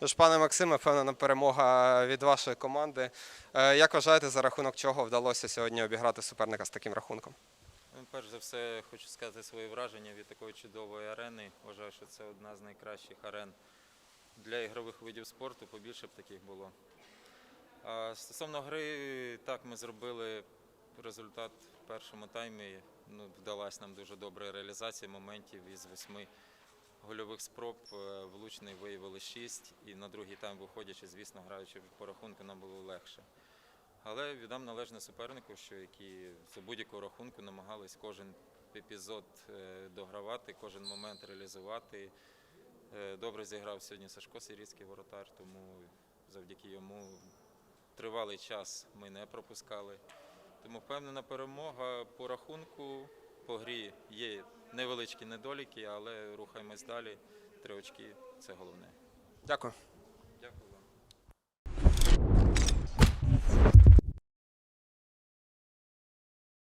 Тож, пане Максиме, впевнена перемога від вашої команди. Е, Як вважаєте, за рахунок чого вдалося сьогодні обіграти суперника з таким рахунком? Ну, Перш за все, хочу сказати свої враження від такої чудової арени. Вважаю, що це одна з найкращих арен для ігрових видів спорту. Побільше б таких було. Стосовно гри, так, ми зробили результат в першому таймі. Ну, вдалась нам дуже добра реалізація моментів із восьми гольових спроб. е, Влучний виявили шість. І на другий тайм, виходячи, звісно, граючи по рахунку, нам було легше. Але віддам належне супернику, що які за будь-якого рахунку намагались кожен епізод е, догравати, кожен момент реалізувати. Е, Добре зіграв сьогодні Сашко Сирійський воротар, тому завдяки йому тривалий час ми не пропускали. Тому впевнена перемога по рахунку, по грі є невеличкі недоліки, але рухаємось далі. Три очки це головне. Дякую.